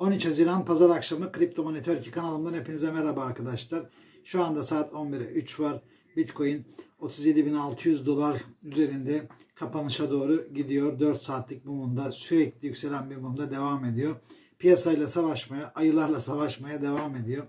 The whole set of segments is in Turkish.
13 Haziran Pazar akşamı Kripto Money Turkey kanalımdan hepinize merhaba arkadaşlar. Şu anda saat 11'e 3 var. Bitcoin 37.600 dolar üzerinde kapanışa doğru gidiyor. 4 saatlik mumunda sürekli yükselen bir mumda devam ediyor. Piyasayla savaşmaya, ayılarla savaşmaya devam ediyor.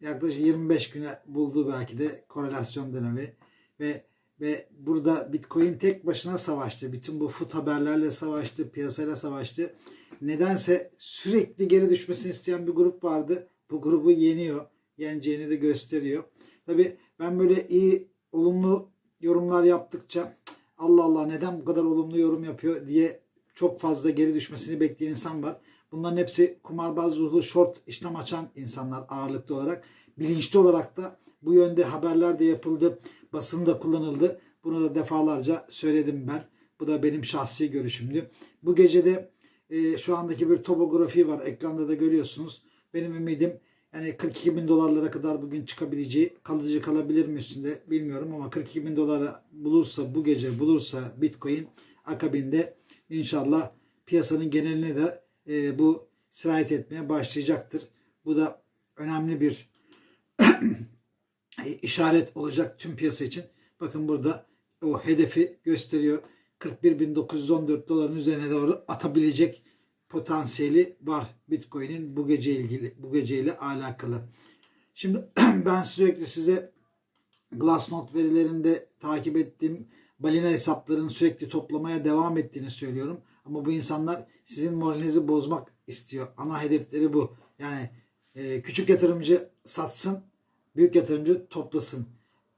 Yaklaşık 25 güne buldu belki de korelasyon dönemi ve ve burada Bitcoin tek başına savaştı. Bütün bu fut haberlerle savaştı, piyasayla savaştı. Nedense sürekli geri düşmesini isteyen bir grup vardı. Bu grubu yeniyor. Yeneceğini de gösteriyor. Tabi ben böyle iyi, olumlu yorumlar yaptıkça Allah Allah neden bu kadar olumlu yorum yapıyor diye çok fazla geri düşmesini bekleyen insan var. Bunların hepsi kumarbaz ruhlu short işlem açan insanlar ağırlıklı olarak. Bilinçli olarak da bu yönde haberler de yapıldı. Basında kullanıldı. Bunu da defalarca söyledim ben. Bu da benim şahsi görüşümdü. Bu gecede e, şu andaki bir topografi var. Ekranda da görüyorsunuz. Benim ümidim yani 42 bin dolarlara kadar bugün çıkabileceği kalıcı kalabilir mi üstünde bilmiyorum ama 42 bin dolara bulursa bu gece bulursa Bitcoin akabinde inşallah piyasanın geneline de e, bu sirayet etmeye başlayacaktır. Bu da önemli bir işaret olacak tüm piyasa için. Bakın burada o hedefi gösteriyor. 41.914 doların üzerine doğru atabilecek potansiyeli var Bitcoin'in bu gece ilgili bu geceyle alakalı. Şimdi ben sürekli size Glassnode verilerinde takip ettiğim balina hesaplarının sürekli toplamaya devam ettiğini söylüyorum. Ama bu insanlar sizin moralinizi bozmak istiyor. Ana hedefleri bu. Yani e, küçük yatırımcı satsın, büyük yatırımcı toplasın.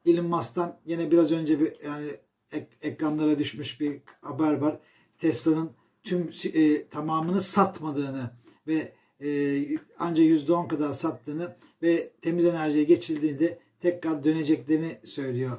Elon Musk'tan yine biraz önce bir yani ek, ekranlara düşmüş bir haber var. Tesla'nın tüm e, tamamını satmadığını ve e, ancak %10 kadar sattığını ve temiz enerjiye geçildiğinde tekrar döneceklerini söylüyor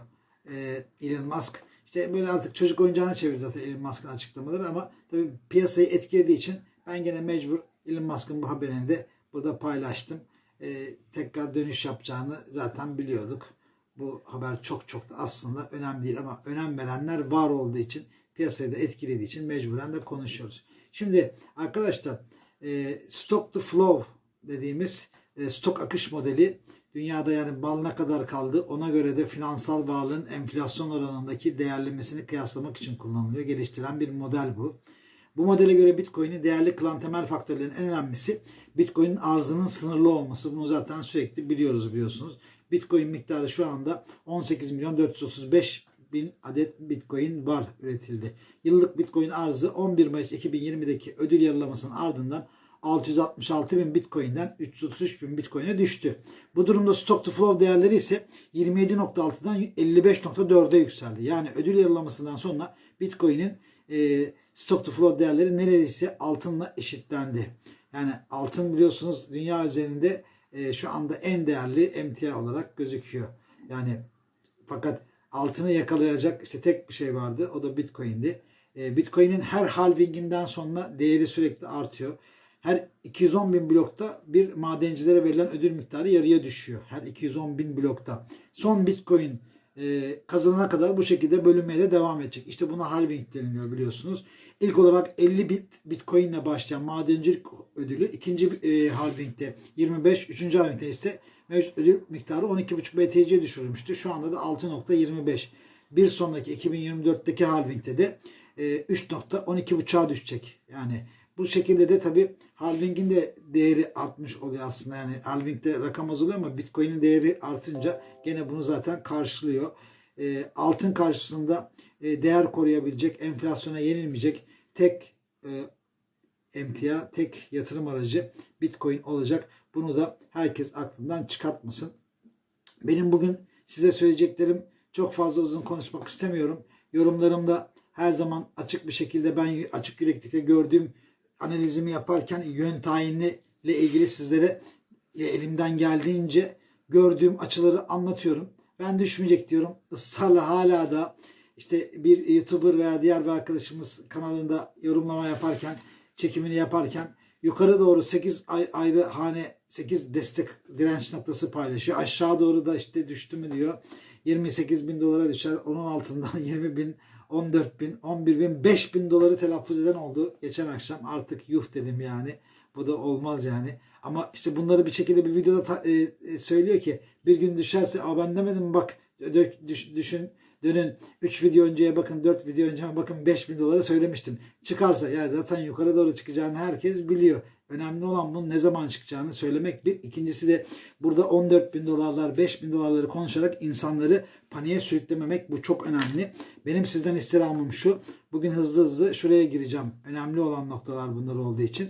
e, Elon Musk. İşte böyle artık çocuk oyuncağına çevirdi zaten Elon Musk'ın açıklamaları ama tabii piyasayı etkilediği için ben gene mecbur Elon Musk'ın bu haberini de burada paylaştım. E, tekrar dönüş yapacağını zaten biliyorduk. Bu haber çok çok da aslında önemli değil ama önem verenler var olduğu için piyasayı da etkilediği için mecburen de konuşuyoruz. Şimdi arkadaşlar e, stock to flow dediğimiz e, stok akış modeli dünyada yani mal ne kadar kaldı ona göre de finansal varlığın enflasyon oranındaki değerlemesini kıyaslamak için kullanılıyor. Geliştirilen bir model bu. Bu modele göre Bitcoin'i değerli kılan temel faktörlerin en önemlisi Bitcoin'in arzının sınırlı olması. Bunu zaten sürekli biliyoruz biliyorsunuz. Bitcoin miktarı şu anda 18 milyon 435 bin adet Bitcoin var üretildi. Yıllık Bitcoin arzı 11 Mayıs 2020'deki ödül yarılamasının ardından 666 bin Bitcoin'den 333 bin Bitcoin'e düştü. Bu durumda stock to flow değerleri ise 27.6'dan 55.4'e yükseldi. Yani ödül yarılamasından sonra Bitcoin'in e, stock to flow değerleri neredeyse altınla eşitlendi. Yani altın biliyorsunuz dünya üzerinde e, şu anda en değerli emtia olarak gözüküyor. Yani fakat altını yakalayacak işte tek bir şey vardı. O da Bitcoin'di. E, Bitcoin'in her halvinginden sonra değeri sürekli artıyor. Her 210 bin blokta bir madencilere verilen ödül miktarı yarıya düşüyor. Her 210 bin blokta. Son Bitcoin e, kazanana kadar bu şekilde bölünmeye de devam edecek. İşte buna halving deniliyor biliyorsunuz. İlk olarak 50 bit Bitcoin ile başlayan madencilik ödülü ikinci e, halvingde 25, üçüncü halvingde ise mevcut ödül miktarı 12.5 BTC düşürülmüştü. Şu anda da 6.25. Bir sonraki 2024'teki halvingde de e, 3.12.5'a düşecek. Yani bu şekilde de tabi halvingin de değeri artmış oluyor aslında. Yani halvingde rakam azalıyor ama Bitcoin'in değeri artınca gene bunu zaten karşılıyor. E, altın karşısında e, değer koruyabilecek, enflasyona yenilmeyecek tek e, emtia, tek yatırım aracı Bitcoin olacak. Bunu da herkes aklından çıkartmasın. Benim bugün size söyleyeceklerim çok fazla uzun konuşmak istemiyorum. Yorumlarımda her zaman açık bir şekilde ben açık yüreklikle gördüğüm analizimi yaparken yön tayini ile ilgili sizlere elimden geldiğince gördüğüm açıları anlatıyorum. Ben düşmeyecek diyorum. Israrla hala da işte bir YouTuber veya diğer bir arkadaşımız kanalında yorumlama yaparken, çekimini yaparken yukarı doğru 8 ayrı hane 8 destek direnç noktası paylaşıyor. Aşağı doğru da işte düştü mü diyor. 28 bin dolara düşer. Onun altından 20 bin, 14 bin, 11 bin, 5 bin doları telaffuz eden oldu. Geçen akşam artık yuh dedim yani. Bu da olmaz yani. Ama işte bunları bir şekilde bir videoda ta- e, e, söylüyor ki bir gün düşerse Aa ben demedim bak dö- düş- düşün dönün 3 video önceye bakın 4 video önceye bakın 5000 dolara söylemiştim. Çıkarsa ya zaten yukarı doğru çıkacağını herkes biliyor. Önemli olan bunun ne zaman çıkacağını söylemek bir. İkincisi de burada 14 bin dolarlar 5 bin dolarları konuşarak insanları paniğe sürüklememek bu çok önemli. Benim sizden istirhamım şu. Bugün hızlı hızlı şuraya gireceğim. Önemli olan noktalar bunlar olduğu için.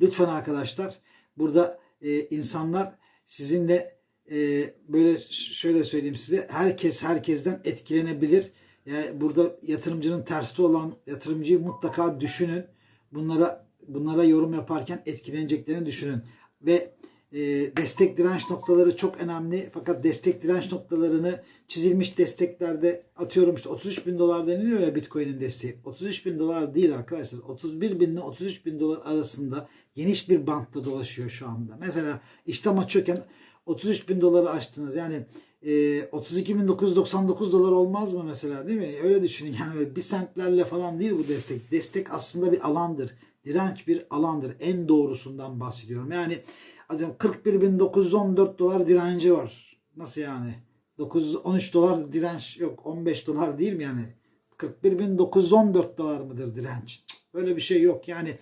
Lütfen arkadaşlar burada e, insanlar sizinle e, böyle şöyle söyleyeyim size herkes herkesten etkilenebilir. Yani burada yatırımcının tersi olan yatırımcıyı mutlaka düşünün. Bunlara bunlara yorum yaparken etkileneceklerini düşünün ve e, destek direnç noktaları çok önemli. Fakat destek direnç noktalarını çizilmiş desteklerde atıyorum işte 33 bin dolar deniliyor ya Bitcoin'in desteği. 33 bin dolar değil arkadaşlar. 31 bin ile 33 bin dolar arasında geniş bir bantta dolaşıyor şu anda. Mesela işlem açıyorken 33 bin doları açtınız. Yani e, 32.999 dolar olmaz mı mesela değil mi? Öyle düşünün yani bir sentlerle falan değil bu destek. Destek aslında bir alandır. Direnç bir alandır. En doğrusundan bahsediyorum. Yani atıyorum 41.914 dolar direnci var. Nasıl yani? 913 dolar direnç yok. 15 dolar değil mi yani? 41.914 dolar mıdır direnç? Böyle bir şey yok. Yani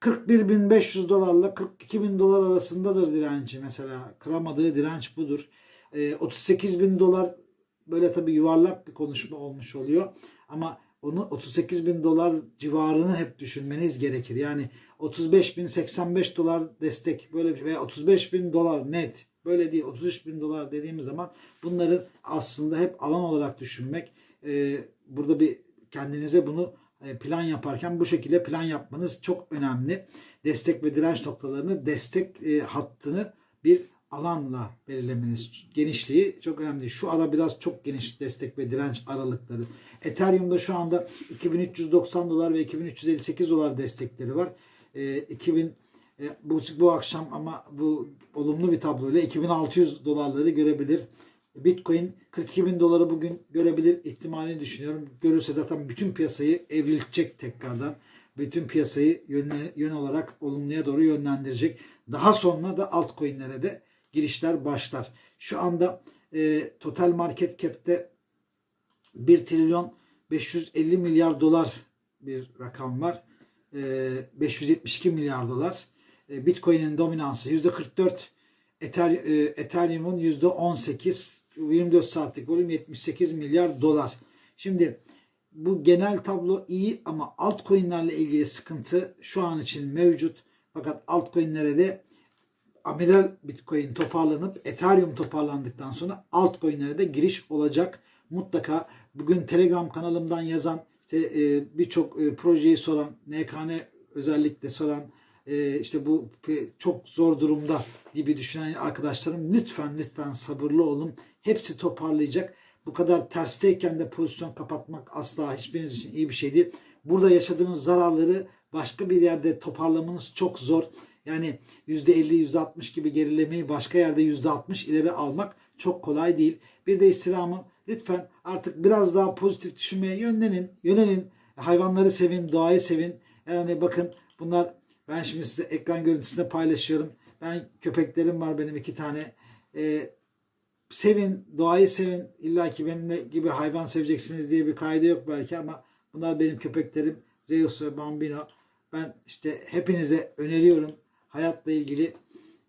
41.500 dolarla 42.000 dolar arasındadır direnci mesela. Kıramadığı direnç budur. Ee, 38.000 dolar böyle tabii yuvarlak bir konuşma olmuş oluyor. Ama onu 38 bin dolar civarını hep düşünmeniz gerekir. Yani 35 bin 85 dolar destek böyle bir veya 35 bin dolar net böyle değil 33 bin dolar dediğimiz zaman bunları aslında hep alan olarak düşünmek e, burada bir kendinize bunu e, plan yaparken bu şekilde plan yapmanız çok önemli. Destek ve direnç noktalarını destek e, hattını bir alanla belirlemeniz genişliği çok önemli. Şu ara biraz çok geniş destek ve direnç aralıkları. Ethereum'da şu anda 2390 dolar ve 2358 dolar destekleri var. E, 2000 e, bu, bu akşam ama bu olumlu bir tabloyla 2600 dolarları görebilir. Bitcoin 42 bin doları bugün görebilir ihtimalini düşünüyorum. Görürse zaten bütün piyasayı evriltecek tekrardan. Bütün piyasayı yön, yön olarak olumluya doğru yönlendirecek. Daha sonra da altcoin'lere de girişler başlar. Şu anda e, total market cap'te 1 trilyon 550 milyar dolar bir rakam var. E, 572 milyar dolar. E, Bitcoin'in dominansı %44, Ether, e, Ethereum'un %18, 24 saatlik volüm 78 milyar dolar. Şimdi bu genel tablo iyi ama altcoin'lerle ilgili sıkıntı şu an için mevcut. Fakat altcoin'lere de amiral Bitcoin toparlanıp Ethereum toparlandıktan sonra altcoin'lere de giriş olacak. Mutlaka bugün Telegram kanalımdan yazan işte e, birçok e, projeyi soran NKN özellikle soran e, işte bu çok zor durumda gibi düşünen arkadaşlarım lütfen lütfen sabırlı olun. Hepsi toparlayacak. Bu kadar tersteyken de pozisyon kapatmak asla hiçbiriniz için iyi bir şey değil. Burada yaşadığınız zararları başka bir yerde toparlamanız çok zor. Yani %50, %60 gibi gerilemeyi başka yerde %60 ileri almak çok kolay değil. Bir de istirhamım lütfen artık biraz daha pozitif düşünmeye yönlenin. Yönelin. Hayvanları sevin, doğayı sevin. Yani bakın bunlar ben şimdi size ekran görüntüsünde paylaşıyorum. Ben köpeklerim var benim iki tane. Ee, sevin, doğayı sevin. İlla ki benimle gibi hayvan seveceksiniz diye bir kaydı yok belki ama bunlar benim köpeklerim. Zeus ve Bambino. Ben işte hepinize öneriyorum. Hayatla ilgili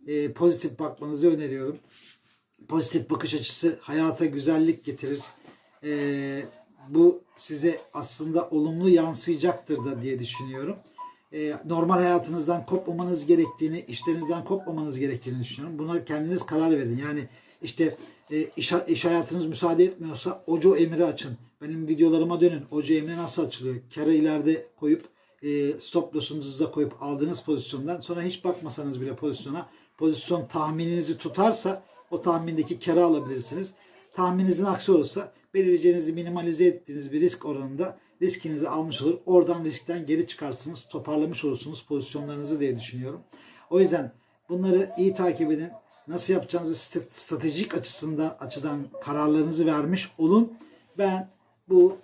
e, pozitif bakmanızı öneriyorum. Pozitif bakış açısı hayata güzellik getirir. E, bu size aslında olumlu yansıyacaktır da diye düşünüyorum. E, normal hayatınızdan kopmamanız gerektiğini, işlerinizden kopmamanız gerektiğini düşünüyorum. Buna kendiniz karar verin. Yani işte e, iş, iş hayatınız müsaade etmiyorsa Oco emri açın. Benim videolarıma dönün. Oco emri nasıl açılıyor? Kara ileride koyup e, stop loss'unuzu da koyup aldığınız pozisyondan sonra hiç bakmasanız bile pozisyona pozisyon tahmininizi tutarsa o tahmindeki kara alabilirsiniz. Tahmininizin aksi olursa belirleyeceğinizi minimalize ettiğiniz bir risk oranında riskinizi almış olur. Oradan riskten geri çıkarsınız. Toparlamış olursunuz pozisyonlarınızı diye düşünüyorum. O yüzden bunları iyi takip edin. Nasıl yapacağınızı st- stratejik açısından açıdan kararlarınızı vermiş olun. Ben bu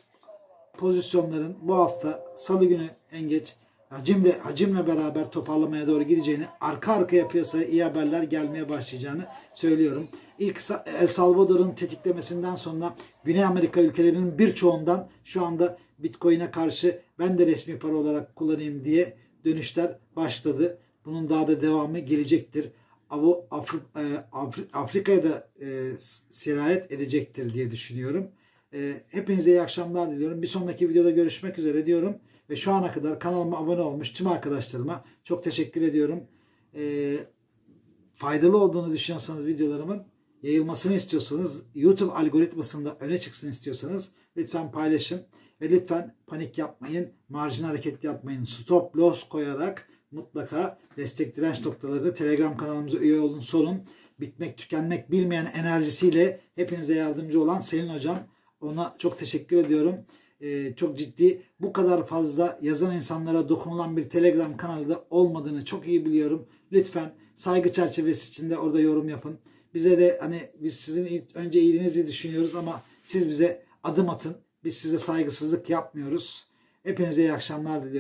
pozisyonların bu hafta salı günü en geç hacimle, hacimle beraber toparlamaya doğru gideceğini, arka arkaya piyasaya iyi haberler gelmeye başlayacağını söylüyorum. İlk El Salvador'un tetiklemesinden sonra Güney Amerika ülkelerinin birçoğundan şu anda Bitcoin'e karşı ben de resmi para olarak kullanayım diye dönüşler başladı. Bunun daha da devamı gelecektir. Bu e, Afri- Afrika'ya da e, sirayet edecektir diye düşünüyorum. E, Hepinize iyi akşamlar diliyorum. Bir sonraki videoda görüşmek üzere diyorum. Ve şu ana kadar kanalıma abone olmuş tüm arkadaşlarıma çok teşekkür ediyorum. E, faydalı olduğunu düşünüyorsanız videolarımın yayılmasını istiyorsanız YouTube algoritmasında öne çıksın istiyorsanız lütfen paylaşın ve lütfen panik yapmayın, marjin hareket yapmayın. Stop loss koyarak mutlaka destek direnç noktaları Telegram kanalımıza üye olun sorun. Bitmek tükenmek bilmeyen enerjisiyle hepinize yardımcı olan Selin Hocam. Ona çok teşekkür ediyorum. Ee, çok ciddi bu kadar fazla yazan insanlara dokunulan bir Telegram kanalı da olmadığını çok iyi biliyorum. Lütfen saygı çerçevesi içinde orada yorum yapın. Bize de hani biz sizin önce iyiliğinizi düşünüyoruz ama siz bize adım atın. Biz size saygısızlık yapmıyoruz. Hepinize iyi akşamlar diliyorum.